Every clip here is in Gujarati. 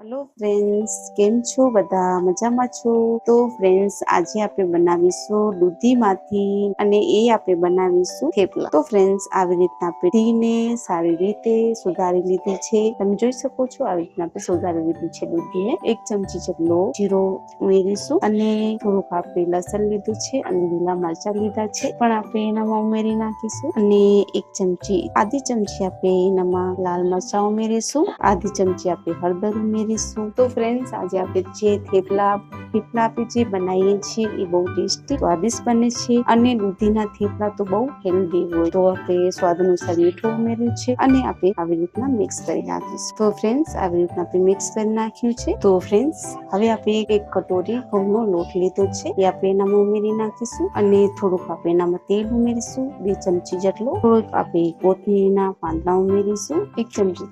હેલો ફ્રેન્ડ્સ કેમ છો? બધા મજામાં છો? તો ફ્રેન્ડ્સ આજે આપણે બનાવીશું દૂધીમાંથી અને એ આપણે બનાવીશું થેપલા. તો ફ્રેન્ડ્સ આવી રીતના આપણે સારી રીતે સુધારી લીધી છે. તમે જોઈ શકો છો આવી રીતના આપણે સુધારી લીધી છે દૂધીને. એક ચમચી જેટલો જીરો ઉમેરીશું અને થોડુંક આપણે લસણ લીધું છે અને લીલા મરચા લીધા છે. પણ આપણે એનામાં ઉમેરી નાખીશું અને એક ચમચી, આધી ચમચી આપણે એનામાં લાલ મરચા ઉમેરીશું. આધી ચમચી આપણે હળદર ઉમેરીશું તો ફ્રેન્ડ્સ આજે આપણે જે થેપલા થેપલા આપણે જે બનાવીએ છીએ એ બહુ ટેસ્ટી, સ્વાદિષ્ટ બને છે અને દૂધીના થેપલા તો બહુ હેલ્ધી હોય. તો આપણે સ્વાદ અનુસાર મીઠું ઉમેર્યું છે અને આપણે આવી રીતના મિક્સ કરી નાખીશું. તો ફ્રેન્ડ્સ આવી રીતના આપણે મિક્સ કરી નાખ્યું છે. તો ફ્રેન્ડ્સ હવે આપણે એક કટોરી ઘઉંનો લોટ લીધો છે. એ આપણે એનામાં ઉમેરી નાખીશું અને થોડુંક આપણે એનામાં તેલ ઉમેરીશું, બે ચમચી જેટલો. થોડુંક આપણે કોથમીરના પાંદડા ઉમેરીશું. એક ચમચી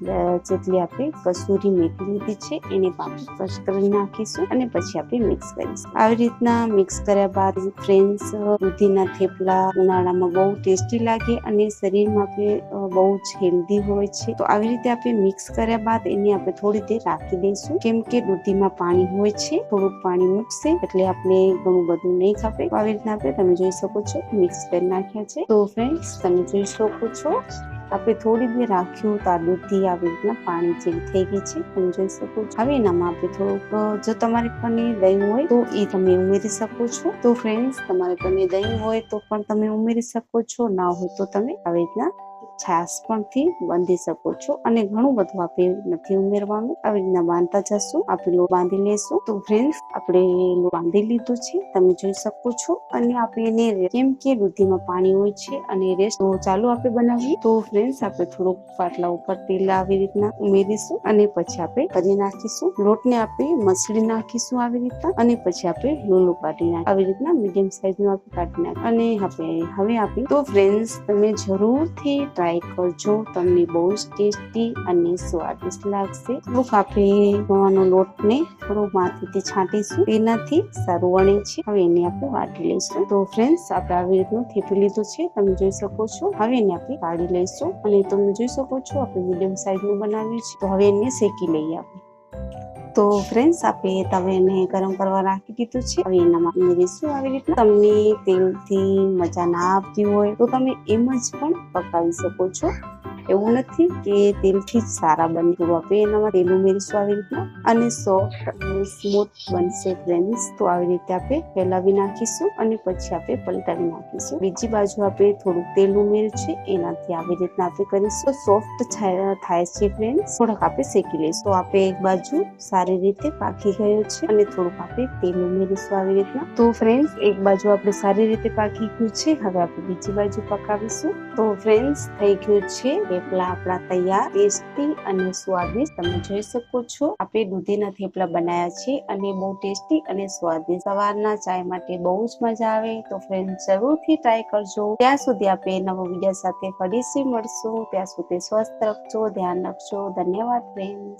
જેટલી આપણે કસૂરી મેથી લીધી છે, એને પાપડી ક્રશ કરી નાખીશું અને પછી આપણે મિક્સ કરીશ. આવી રીતના મિક્સ કર્યા બાદ ફ્રેન્ડ્સ દૂધીના થેપલા, ઉનાળામાં બહુ ટેસ્ટી લાગે અને શરીરમાં આપણે બહુ જ હેલ્ધી હોય છે. તો આવી રીતે આપણે મિક્સ કર્યા બાદ એને આપણે થોડી દેર રાખી દઈશું. કેમ કે દૂધીમાં પાણી હોય છે, થોડુંક પાણી મૂકશે એટલે આપણે ઘણું બધું નહીં ખાપે. આવી રીતના આપણે તમે જોઈ શકો છો મિક્સ કરી નાખ્યા છે. તો ફ્રેન્ડ્સ તમે જોઈ શકો છો આપણે થોડી દેર રાખ્યું તો આ દૂધી આવી રીતના પાણી જેવી થઈ ગઈ છે. તમે જોઈ શકો છો. હવે એનામાં આપણે થોડુંક જો તમારી પનીર દહીં હોય તો એ તમે ઉમેરી શકો છો. તો ફ્રેન્ડ્સ તમારે પનીર દહીં હોય તો પણ તમે ઉમેરી શકો છો. ના હોય તો તમે આવી રીતના છાશ પણથી બાંધી શકો છો અને ઘણું બધું આપણે નથી ઉમેરવાનું. આવી રીતના બાંધતા જશું. આપણે લો બાંધી લેશું. તો ફ્રેન્ડ્સ આપણે લો બાંધી લીધું છે. તમે જોઈ શકો છો. અને આપણે એને કેમ કે દૂધીમાં પાણી હોય છે અને રેસ્ટ ચાલુ આપણે બનાવીએ. તો ફ્રેન્ડ્સ આપણે થોડુંક પાટલા ઉપર તેલ આવી રીતના ઉમેરીશું અને પછી આપણે કરી નાખીશું. લોટને આપણે મસળી નાખીશું આવી રીતના અને પછી આપણે લોલો કાઢી નાખ આવી રીતના મીડિયમ સાઈઝનું આપણે કાઢી નાખ અને આપણે, હવે આપણે, તો ફ્રેન્ડ્સ તમે જરૂરથી ટ્રાય કરજો. તમને બહુ જ ટેસ્ટી અને સ્વાદિષ્ટ લાગશે. થોડુંક આપણે ગવાનો લોટને થોડો માથેથી છાંટીશું. તેનાથી સારું વણે છે. હવે એને આપણે વાટી લઈશું. તો ફ્રેન્ડ્સ આપણે આવી રીતનું થેપી લીધું છે. તમે જોઈ શકો છો. હવે એને આપણે કાઢી લઈશું. અને તમે જોઈ શકો છો, આપણે મીડિયમ સાઈઝનું બનાવ્યું છે. તો હવે એને શેકી લઈએ આપણે. તો ફ્રેન્ડ્સ આપણે તવેને ગરમ કરવા રાખી દીધું છે. હવે એનામાં ઉમેરીશું આવી રીતના. તમને તેલથી મજા ના આવતી હોય તો તમે એમ જ પણ પકાવી શકો છો. એવું નથી કે તેલથી જ સારા બને તો આપણે એનામાં તેલ ઉમેરીશું આવી રીતના. અને સોફ્ટ અને સ્મૂથ બનશે ફ્રેન્ડ્સ તો આવી રીતે આપણે ફેલાવી નાખીશું અને પછી આપણે પલટાવી નાખીશું. બીજી બાજુ આપણે થોડુંક તેલ ઉમેર્યું છે, એનાથી આવી રીતના આપણે કરીશું. સોફ્ટ થાય છે ફ્રેન્ડ્સ થોડાક આપણે શેકી લઈશું. તો આપણે એક બાજુ સારી રીતે પાકી ગયો છે અને થોડુંક આપણે તેલ ઉમેરીશું આવી રીતના. તો ફ્રેન્ડ્સ એક બાજુ આપણે સારી રીતે પાકી ગયું છે. હવે આપણે બીજી બાજુ પકાવીશું. તો ફ્રેન્ડ્સ થઈ ગયું છે થેપલા આપણા તૈયાર, ટેસ્ટી અને સ્વાદિષ્ટ તમે જોઈ શકો છો. આપણે દૂધીના થેપલા બનાવ્યા છે અને બહુ ટેસ્ટી અને સ્વાદિષ્ટ. સવારના ચાય માટે બહુ જ મજા આવે, તો ફ્રેન્ડ જરૂરથી ટ્રાય કરજો. ત્યાં સુધી આપણે નવો વીડિયો સાથે ફરીથી મળશું. ત્યાં સુધી સ્વસ્થ રાખજો, ધ્યાન રાખજો. ધન્યવાદ ફ્રેન્ડ્સ